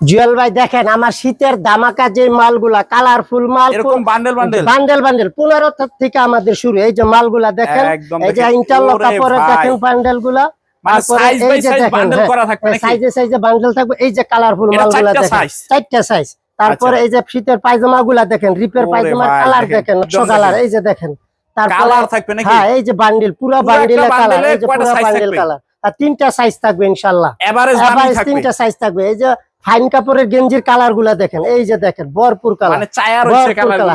জুয়েল ভাই দেখেন আমার শীতের দামাকা যে মালগুলা কালারফুল মাল এরকম বান্ডেল বান্ডেল বান্ডেল বান্ডেল পনেরো থেকে আমাদের শুরু। এই যে মালগুলা দেখেন এই যে। ইন্টারলক কাপড়ের। দেখেন বান্ডেলগুলা মানে তারপরে এই যে শীতের পায়জামা গুলা দেখেন রিপের পায়জামার কালার দেখেন, কালার এই যে দেখেন হ্যাঁ এই যে বান্ডিল পুরো বান্ডিলের কালার এই যে পুরো বান্ডিল কালার আর তিনটা সাইজ থাকবে থাকবে। তিনটা সাইজ থাকবে। এই যে ফাইন কাপড়ের গেঞ্জির কালারগুলা দেখেন এই যে দেখেন ভরপুর কালার মানে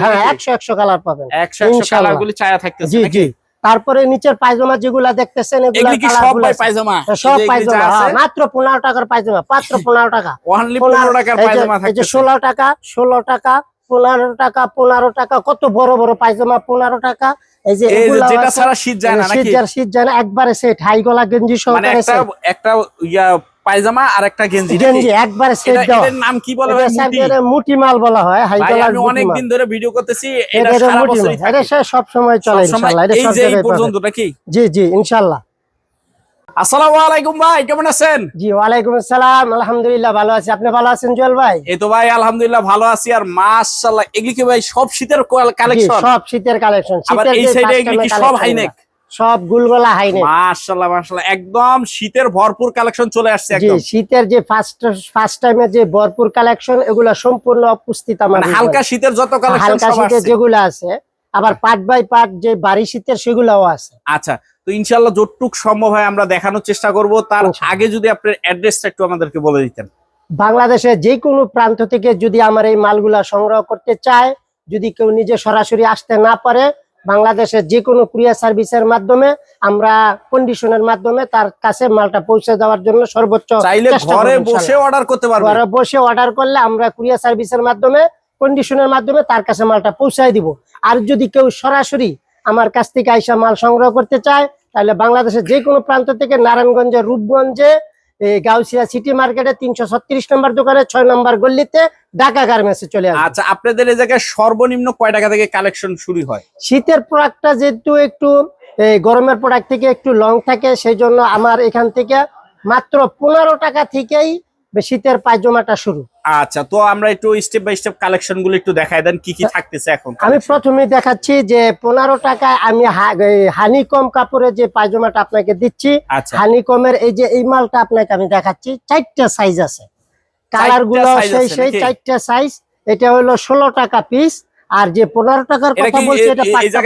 হ্যাঁ একশো একশো কালার পাবেন 100 100 কালার ইনশাআল্লাহ। গুলি চায়া থাকতেছে জি জি। তারপরে নিচের পায়জামা যেগুলা দেখতেছেন এগুলা সব পায়জামা? সব পায়জামা হ্যাঁ, মাত্র পনেরো টাকার পায়জামা মাত্র পনেরো টাকা। অনলি 15 টাকার এই যে- পায়জামা এই যে থাকতেছে। ষোলো টাকা ষোলো টাকা পনেরো টাকা পনেরো টাকা কত বড় বড় পায়জামা পনেরো টাকা। এই যে শীত যায় না শীত যায় না একবারে সেট হাই গলা গেঞ্জি মানে সহকারে একটা ইয়া পায়জামা আর একটা গেঞ্জি গেঞ্জি একবারে সেট দেওয়া। এটার নাম কি বলে ভাই? মুটি। মুটি মাল বলা হয় হাই ভাই আমি অনেক দিন ধরে ভিডিও করতেছি এটা সারা। এটা সব সময় চলে ইনশাআল্লাহ এটা সব জায়গায় পাবেন। পর্যন্ত নাকি? জি জি ইনশাআল্লাহ আসসালামু আলাইকুম ভাই কেমন আছেন? জি ওয়ালাইকুম আসসালাম আলহামদুলিল্লাহ ভালো আছি। আপনি ভালো আছেন জুয়েল ভাই? এই তো ভাই আলহামদুলিল্লাহ ভালো আছি। আর মাশাআল্লাহ এগুলি কি ভাই সব শীতের কালেকশন সব শীতের কালেকশন আবার এই সাইডে এগুলি কি সব হাইনেক সব গুলগোলা হাইনেক মাশাআল্লাহ মাশাআল্লাহ একদম শীতের ভরপুর কালেকশন চলে আসছে একদম। শীতের যে ফার্স্ট ফার্স্ট টাইমে যে ভরপুর কালেকশন এগুলো সম্পূর্ণ উপস্থিত আমার মানে হালকা শীতের যত কালেকশন হালকা শীতের যেগুলো আছে আবার পার্ট বাই পার্ট যে বাড়ি শীতের সেগুলোও আছে। আচ্ছা তো ইনশাআল্লাহ যতটুক সম্ভব হয় আমরা দেখানোর চেষ্টা করব। তার আগে যদি আপনার অ্যাড্রেসটা একটু আমাদেরকে বলে দিতেন। বাংলাদেশের যে কোনো প্রান্ত থেকে যদি আমার এই মালগুলা সংগ্রহ করতে চায় যদি কেউ নিজে সরাসরি আসতে না পারে বাংলাদেশের যে কোনো কুরিয়ার সার্ভিসের মাধ্যমে আমরা কন্ডিশনের মাধ্যমে তার কাছে মালটা পৌঁছে দেওয়ার জন্য সর্বোচ্চ ঘরে বসে অর্ডার করতে পারবেন ঘরে বসে অর্ডার করলে আমরা কুরিয়ার সার্ভিসের মাধ্যমে কন্ডিশনের মাধ্যমে তার কাছে মালটা পৌঁছায় দিব। আর যদি কেউ সরাসরি আমার কাছ থেকে আইসা মাল সংগ্রহ করতে চায় তাহলে বাংলাদেশের যে কোনো প্রান্ত থেকে নারায়ণগঞ্জের রূপগঞ্জে গাউসিয়া সিটি মার্কেটে তিনশো ছত্রিশ নম্বর দোকানে ছয় নম্বর গল্লিতে ঢাকা গার্মেন্টসে চলে আসবে। আচ্ছা আপনাদের এই জায়গায় সর্বনিম্ন কয় টাকা থেকে কালেকশন শুরু হয়? শীতের প্রোডাক্টটা যেহেতু একটু গরমের প্রোডাক্ট থেকে একটু লং থাকে সেই জন্য আমার এখান থেকে মাত্র পনেরো টাকা থেকেই শীতের পায়জামাটা শুরু। আচ্ছা তো আমরা একটু স্টেপ বাই স্টেপ কালেকশনগুলো একটু দেখায় দেন কি কি থাকতেছে এখন আমি প্রথমে দেখাচ্ছি যে পনেরো টাকায় আমি হানিকম কাপড়ের যে পায়জামাটা আপনাকে দিচ্ছি আচ্ছা। হানিকমের এই যে এই মালটা আপনাকে আমি দেখাচ্ছি চারটা সাইজ আছে। কালারগুলো সেই সেই? চারটা সাইজ এটা হলো ষোলো টাকা পিস আর যে পনেরো টাকার কথা বলছি এটা পাঁচটা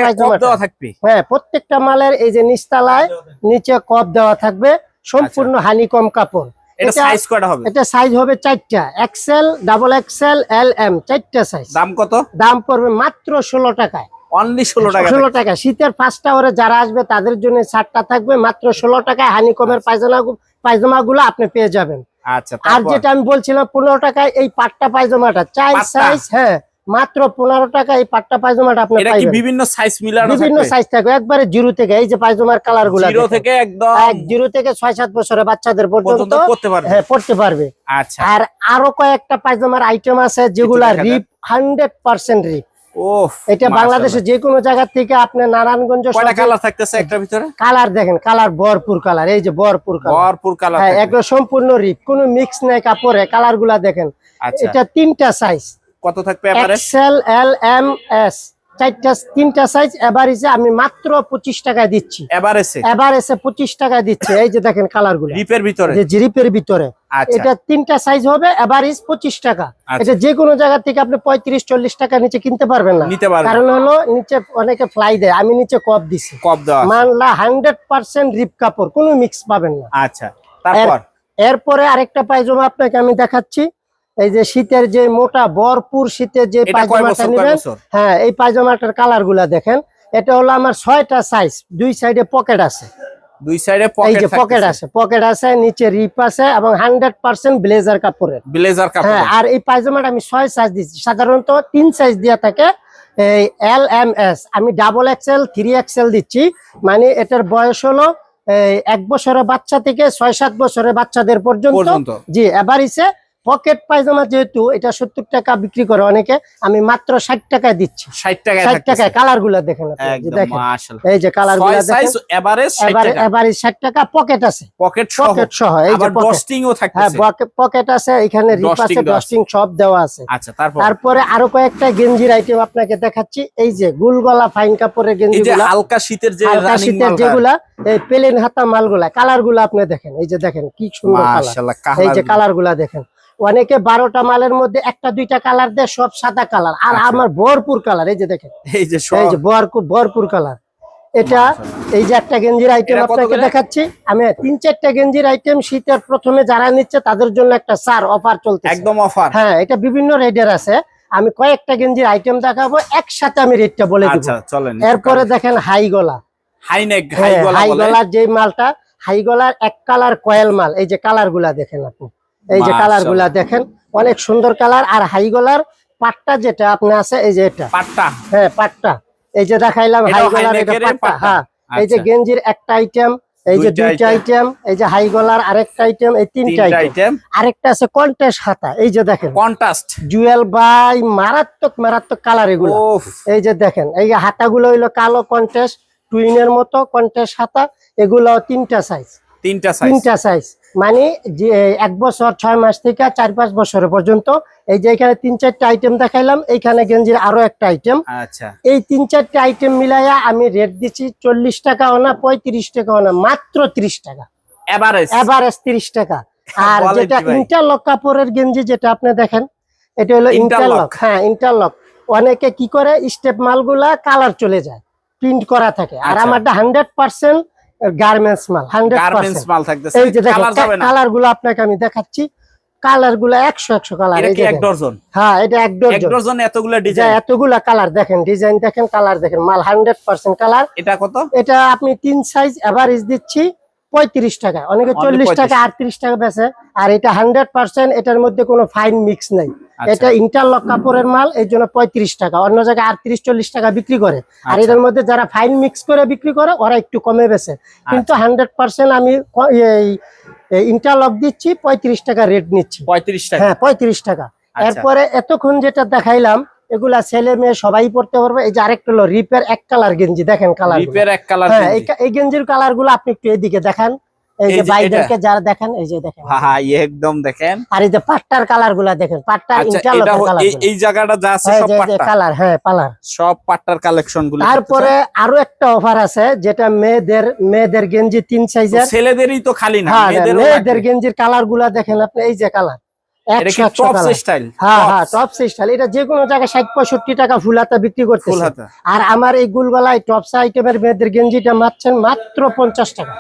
দেওয়া থাকবে? হ্যাঁ প্রত্যেকটা মালের এই যে নিচতলায় নিচে কপ দেওয়া থাকবে সম্পূর্ণ হানিকম কাপড়। আচ্ছা। এটা সাইজ কয়টা হবে? এটা সাইজ হবে চারটা। XL double XL L M চারটা সাইজ দাম কত? দাম পড়বে মাত্র ষোলো টাকায়। অনলি ষোলো টাকা ষোলো টাকা শীতের ফার্স্ট আওয়ারে যারা আসবে তাদের জন্য ছাড়টা থাকবে মাত্র ষোলো টাকায়। হানিকমের পায়জামা পায়জামা গুলো আপনি পেয়ে যাবেন। আচ্ছা আর যেটা আমি বলছিলাম পনেরো টাকায় এই পাটটা পায়জামাটা চার পাট্টা? সাইজ হ্যাঁ। মাত্র পনেরো টাকা এই পাট্টা পায়জামাটা আপনি এটা পাইবেন। বিভিন্ন সাইজ মিলানো বিভিন্ন সাইজ থাকবে। একবারে জিরো থেকে এই যে পায়জামার কালারগুলা জিরো থেকে একদম জিরো থেকে ছয় সাত বছরের বাচ্চাদের পর্যন্ত হ্যাঁ পড়তে পারবে। আচ্ছা। আর আরও কয়েকটা পায়জামার আইটেম আছে যেগুলা রিপ হান্ড্রেড পার্সেন্ট রিপ এটা বাংলাদেশে যে কোনো জায়গা থেকে আপনি নারায়ণগঞ্জ কালার থাকতেছে একটার ভিতরে? কালার দেখেন কালার ভরপুর কালার এই যে ভরপুর কালার ভরপুর কালার হ্যাঁ একদম সম্পূর্ণ রিপ কোনো মিক্স নাই কাপড়ে কালারগুলা দেখেন। আচ্ছা। এটা তিনটা সাইজ কত থাকবে এবারে এক্সেল এল এম এস চারটা তিনটা সাইজ এভারেজে আমি মাত্র পঁচিশ টাকায় দিচ্ছি। এবারেছে এভারেজে পঁচিশ টাকায় দিচ্ছি। এই যে দেখেন কালারগুলো। রিপের ভিতরে? যে জিরিপের ভিতরে। আচ্ছা। এটা তিনটা সাইজ হবে এভারেজ পঁচিশ টাকা। আচ্ছা। এটা যে কোনো জায়গা থেকে আপনি পঁয়ত্রিশ চল্লিশ টাকা নিচে কিনতে পারবেন না। কারণ হলো নিচে অনেকে ফ্লাই দেয় আমি নিচে কপ দিছি। কপ দেওয়া মানলা হান্ড্রেড পার্সেন্ট রিপ কাপড় কোনো মিক্স পাবেন না। আচ্ছা তারপর? এরপরে আরেকটা পায়জামা আপনাকে আমি দেখাচ্ছি। এই যে শীতের যে মোটা ভরপুর শীতের যে পায়জামাটা নেবেন? হ্যাঁ এই পায়জামাটার কালারগুলা দেখেন। এটা হলো আমার ছয়টা সাইজ দুই সাইডে পকেট আছে। দুই সাইডে পকেট আছে পকেট আছে নিচে রিপ আছে এবং হান্ড্রেড পার্সেন্ট ব্লেজার কাপড়ের। ব্লেজার কাপড়। হ্যাঁ আর এই পায়জামাটা আমি সাইজ সাধারণত তিন সাইজ থাকে এই এল এম এস আমি ডাবল এক্সেল থ্রি এক্সেল দিচ্ছি। মানে এটার বয়স হলো এক বছরের বাচ্চা থেকে ছয় সাত বছরের বাচ্চাদের পর্যন্ত। জি এভারেজে পকেট পায়জামা যেহেতু এটা সত্তর টাকা বিক্রি করে অনেকে আমি মাত্র ষাট টাকায় দিচ্ছি। ষাট টাকায় ষাট টাকায় কালারগুলা দেখেন। এই যে দেখেন। এই যে কালারগুলা এবারে টাকা। ষাট টাকা পকেট আছে। পকেট পকেট সহ এই যে পকেট হ্যাঁ আছে এখানে রিপ আছে ডস্টিং সব দেওয়া আছে। আচ্ছা তারপরে? আরও কয়েকটা গেঞ্জির আইটেম আপনাকে দেখাচ্ছি। এই যে গুলগলা ফাইন কাপড়ের গেঞ্জি হালকা শীতের যে হালকা শীতের যেগুলা এই প্লেন হাতা মালগুলা। কালারগুলা আপনি দেখেন এই যে দেখেন কি সুন্দর কালার এই যে কালারগুলা দেখেন। অনেকে বারোটা মালের মধ্যে একটা দুইটা কালার দেয় সব সাদা কালার আর আচ্ছা। আমার ভরপুর কালার এই যে দেখেন। এই যে ভরপুর কালার এটা এই যে একটা গেঞ্জির আইটেম আপনাকে দেখাচ্ছি। আমি তিন চারটা গেঞ্জির আইটেম শীতের প্রথমে যারা নিচ্ছে তাদের জন্য একটা সার অফার চলছে একদম অফার হ্যাঁ এটা বিভিন্ন রেটের আছে। আমি কয়েকটা গেঞ্জির আইটেম দেখাবো একসাথে আমি রেটটা বলে দিব। চলেন এরপরে দেখেন হাই গলা। হাই নেক হাই গলা হাই গলার যে মালটা হাই গলার এক কালার কয়েল মাল। এই যে কালারগুলা দেখেন আপনি। এই যে কালারগুলা দেখেন অনেক সুন্দর কালার আর হাই গলার পাটটা যেটা আপনি আছে এই যে এটা। পাট্টা। হ্যাঁ পাটটা। এই যে দেখাইলাম হাই গলার এটা পাটটা। হ্যাঁ এই যে আচ্ছা। গেঞ্জির একটা আইটেম এই যে দুইটা আইটেম এই যে হাই গলার আরেকটা আইটেম এই তিনটা আইটেম আরেকটা আছে কন্টেস্ট হাতা এই যে দেখেন। কন্ট্রাস্ট জুয়েল বাই মারাত্মক মারাত্মক কালার এগুলো। এই যে দেখেন এই যে হাতাগুলো হইল কালো কন্টেস্ট টুইনের মতো কন্টেস্ট হাতা এগুলো তিনটা সাইজ তিনটা সাইজ তিনটা সাইজ মানে যে এক বছর ছয় মাস থেকে চার পাঁচ বছর পর্যন্ত এই যে এখানে তিন চারটা আইটেম দেখাইলাম এইখানে গেঞ্জির আরও একটা আইটেম আচ্ছা। এই তিন চারটা আইটেম মিলাইয়া আমি রেট দিচ্ছি চল্লিশ টাকাও না পঁয়ত্রিশ টাকাও না মাত্র ত্রিশ টাকা। এভারেজ এভারেজ তিরিশ টাকা। আর যেটা ইন্টারলক কাপড়ের গেঞ্জি যেটা আপনি দেখেন এটা হলো ইন্টারলক হ্যাঁ ইন্টারলক অনেকে কি করে স্টেপ মালগুলা কালার চলে যায় প্রিন্ট করা থাকে। আর আচ্ছা। আমারটা হান্ড্রেড পার্সেন্ট গার্মেন্টস মাল হান্ড্রেড গার্মেন্টস মাল থাকতেছে। এই যে দেখেন কালারগুলো আপনাকে আমি দেখাচ্ছি। কালারগুলা একশো একশো কালার এক ডজন? হ্যাঁ এটা এক এক ডজন ডজন ডিজাইন এতগুলা কালার দেখেন ডিজাইন দেখেন কালার দেখেন। মাল হান্ড্রেড পার্সেন্ট কালার এটা কত? এটা আপনি তিন সাইজ এভারেজ দিচ্ছি পঁয়ত্রিশ টাকা। অনেকে চল্লিশ টাকা আটত্রিশ টাকা বেচে। আর এটা হান্ড্রেড পার্সেন্ট এটার মধ্যে কোনো ফাইন মিক্স নাই। এটা ইন্টারলক কাপড়ের মাল এই জন্য পঁয়ত্রিশ টাকা। অন্য জায়গায় আটত্রিশ চল্লিশ টাকা বিক্রি করে। আর এদের মধ্যে যারা ফাইন মিক্স করে বিক্রি করে ওরা একটু কমে বেছে। কিন্তু আচ্ছা। হান্ড্রেড পার্সেন্ট আমি এই ইন্টারলক দিচ্ছি পঁয়ত্রিশ টাকা রেট নিচ্ছি। পঁয়ত্রিশ টাকা। হ্যাঁ পঁয়ত্রিশ টাকা। আচ্ছা। এরপরে এতক্ষণ যেটা দেখাইলাম এগুলা ছেলে মেয়ে সবাই পড়তে পারবে। এই যে আরেকটা হলো রিপের এক কালার গেঞ্জি দেখেন কালার রিপের এক কালার হ্যাঁ এই এই গেঞ্জির কালারগুলো আপনি একটু এদিকে দেখান। এই যে যারা দেখেন এই যে দেখেন। হ্যাঁ একদম দেখেন। আর এই যে পাট্টার কালারগুলা দেখেন পাট্টা আচ্ছা কালার এই- এই জায়গাটা যা আছে সব পাট্টা? কালার হ্যাঁ কালার সব পাট্টার কালেকশনগুলো তারপরে আরও একটা অফার আছে যেটা মেয়েদের মেয়েদের গেঞ্জি তিন সাইজের ছেলেদেরই তো খালি না হ্যাঁ মেয়েদের গেঞ্জির কালারগুলা দেখেন আপনি এই যে কালার কালার হ্যাঁ হ্যাঁ আর আমার এই গুলগলায় টপস আইটেমের মেয়েদের গেঞ্জিটা মারছেন মাত্র পঞ্চাশ টাকা।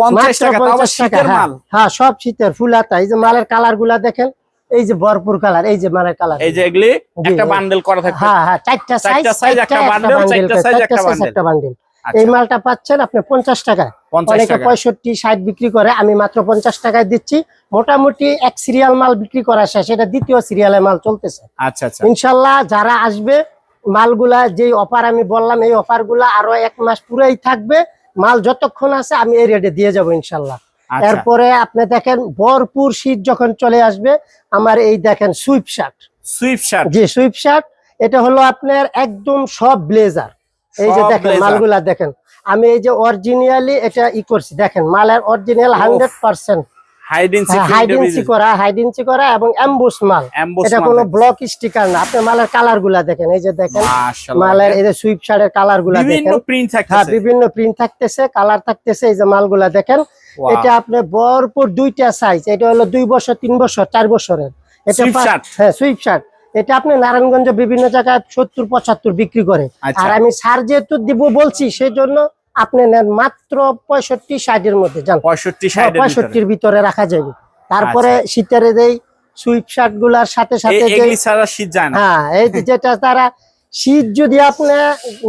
পঞ্চাশ মাত্র টাকা তাও 50 শীতের হ্যাঁ। মাল? হ্যাঁ সব শীতের ফুল হাতা এই যে মালের কালারগুলা দেখেন এই যে ভরপুর কালার এই যে মালের কালার এই যে এগুলি একটা বান্ডেল করা থাকবে। হ্যাঁ হ্যাঁ চারটা সাইজ size, একটা bundle, চারটা size, একটা বান্ডিল আচ্ছা, এই মালটা পাচ্ছেন আপনি পঞ্চাশ টাকায় পঞ্চাশ অনেকে টাকা। পঁয়ষট্টি ষাট বিক্রি করে আমি মাত্র পঞ্চাশ টাকায় দিচ্ছি। মোটামুটি এক সিরিয়াল মাল বিক্রি করা শেষ এটা দ্বিতীয় সিরিয়ালের মাল চলতেছে। আচ্ছা আচ্ছা। ইনশাল্লাহ যারা আসবে মালগুলা যেই অফার আমি বললাম এই অফারগুলা আরও এক মাস পুরাই থাকবে। মাল যতক্ষণ আছে আমি এই রেটে দিয়ে যাব ইনশাল্লাহ। তারপরে এরপরে আপনি দেখেন ভরপুর শীত যখন চলে আসবে আমার এই দেখেন সুইপ শার্ট সুইফট শার্ট জি সুইপ শার্ট এটা হলো আপনার একদম সব ব্লেজার এই যে দেখেন মালগুলা দেখেন। আমি এই যে অরিজিনালি এটা ই করছি দেখেন মালের original hundred percent high density করা হাইডেন্সি করা এবং মাল। এটা কোনো ব্লক স্টিকার না। আপনি মালের কালারগুলা দেখেন এই যে দেখেন মালের এই যে সুইপ শার্টের কালারগুলা দেখেন। হ্যাঁ বিভিন্ন প্রিন্ট থাকতেছে কালার থাকতেছে এই যে মালগুলা দেখেন। এটা আপনি ভরপুর দুইটা সাইজ এটা হলো দুই বছর তিন বছর চার বছরের। এটা? হ্যাঁ সুইপ শার্ট এটা আপনি নারায়ণগঞ্জ বিভিন্ন জায়গায় সত্তর পঁচাত্তর বিক্রি করে। আচ্ছা। আর আমি সার যেহেতু দিব বলছি সেই জন্য আপনি নেন মাত্র পঁয়ষট্টি ষাটের মধ্যে যান পঁয়ষট্টি হ্যাঁ। পঁয়ষট্টির ভিতরে রাখা যাবে তারপরে আচ্ছা। শীতের এই সুইপ শার্টগুলার সাথে সাথে শীত যায় হ্যাঁ এই যেটা তারা শীত যদি আপনি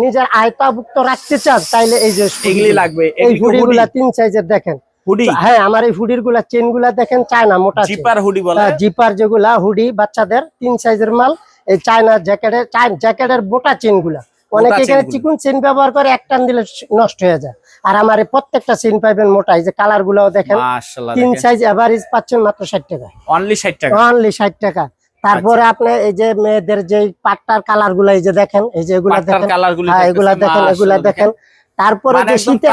নিজের আয়তাভুক্ত রাখতে চান তাইলে এই যে এগুলি লাগবে। এই হুডি। গুলা তিন সাইজের দেখেন। হুডি? হ্যাঁ আমার এই হুডিরগুলা চেনগুলা দেখেন চায়না মোটা জিপার হুডি বলে? হ্যাঁ, জিপার যেগুলা হুডি বাচ্চাদের তিন সাইজের মাল এই চায়না জ্যাকেটের জ্যাকেটের মোটা চেনগুলা অনেকে এখানে চিকুন চেন ব্যবহার করে এক টান দিলে নষ্ট হয়ে যায়। আর আমার প্রত্যেকটা সিন পাইবেন মোটা এই যে কালার গুলাও দেখেন। তিন সাইজ এভারেজ পাচ্ছেন মাত্র ষাট টাকা। অনলি 60 টাকা। অনলি ষাট টাকা। তারপরে আপনি এই যে মেয়েদের যে পাট্টার কালারগুলা এই যে দেখেন এই যে এগুলা দেখেন। হ্যাঁ এগুলা দেখেন এগুলা দেখেন। তারপরে মানে যে শীতে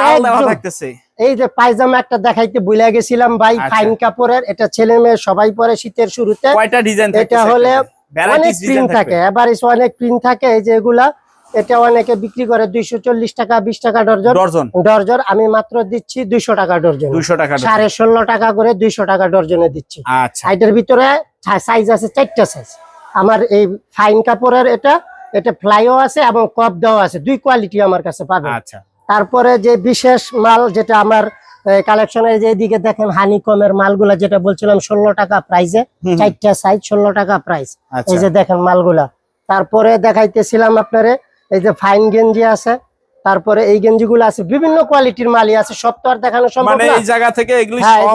এই যে পায়জামা একটা দেখাইতে বুলে গেছিলাম ভাই আচ্ছা। ফাইন কাপড়ের এটা ছেলে মেয়ে সবাই পরে শীতের শুরুতে। এটা হলে অনেক প্রিন্ট থাকে এভারেজ অনেক প্রিন্ট থাকে এই যে এগুলা। এটা অনেকে বিক্রি করে দুইশো চল্লিশ টাকা বিশ টাকা ডর্জন। ডর্জন? ডর্জন আমি মাত্র দিচ্ছি দুইশো টাকা ডর্জন। 200 টাকা সাড়ে ষোলো টাকা করে দুইশো টাকা ডর্জনে দিচ্ছি। আচ্ছা। সাইডের ভিতরে সাইজ আছে চারটা সাইজ আমার এই ফাইন কাপড়ের এটা এটা ফ্লাইও আছে এবং কপ দেওয়া আছে। দুই কোয়ালিটি আমার কাছে পাবেন। আচ্ছা। তারপরে যে বিশেষ মাল যেটা আমার কালেকশনের যে এদিকে দেখেন হানি কমের মালগুলা যেটা বলছিলাম ষোলো টাকা প্রাইসে। চারটা সাইজ ষোলো টাকা প্রাইস আচ্ছা। এই যে দেখেন মালগুলা। তারপরে দেখাইতেছিলাম আপনারে এই যে ফাইন গেঞ্জি আছে তারপরে এই গেঞ্জিগুলো আছে বিভিন্ন কোয়ালিটির মালই আছে সব তো আর দেখানো সম্ভব মানে না। এই জায়গা থেকে এগুলি হ্যাঁ সব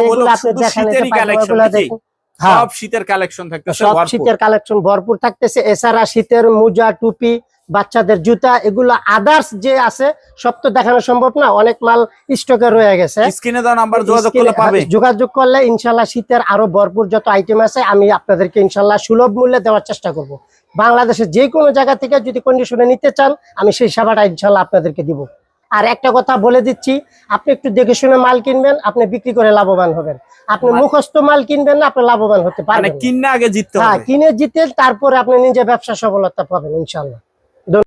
হ্যাঁ। সব শীতের কালেকশন থাকতেছে সব। শীতের কালেকশন ভরপুর থাকতেছে এছাড়া শীতের মোজা টুপি বাচ্চাদের জুতা এগুলো আদার্স যে আছে সব তো দেখানো সম্ভব না অনেক মাল স্টকে রয়ে গেছে। স্ক্রিনে দেওয়া নাম্বার যোগাযোগ করলে পাবে হ্যাঁ, যোগাযোগ করলে ইনশাল্লাহ শীতের আরও ভরপুর যত আইটেম আছে আমি আপনাদেরকে ইনশাল্লাহ সুলভ মূল্যে দেওয়ার চেষ্টা করব। বাংলাদেশের যে কোনো জায়গা থেকে যদি কন্ডিশনে নিতে চান আমি সেই সেবাটা ইনশাল্লাহ আপনাদেরকে দিব। আর একটা কথা বলে দিচ্ছি আপনি একটু দেখে শুনে মাল কিনবেন আপনি বিক্রি করে লাভবান হবেন। আপনি মানে- মুখস্থ মাল কিনবেন না আপনি লাভবান হতে মানে পারবেন কিনে আগে জিততে হ্যাঁ কিনে জিতে তারপরে আপনি নিজে ব্যবসা সফলতা পাবেন ইনশাল্লাহ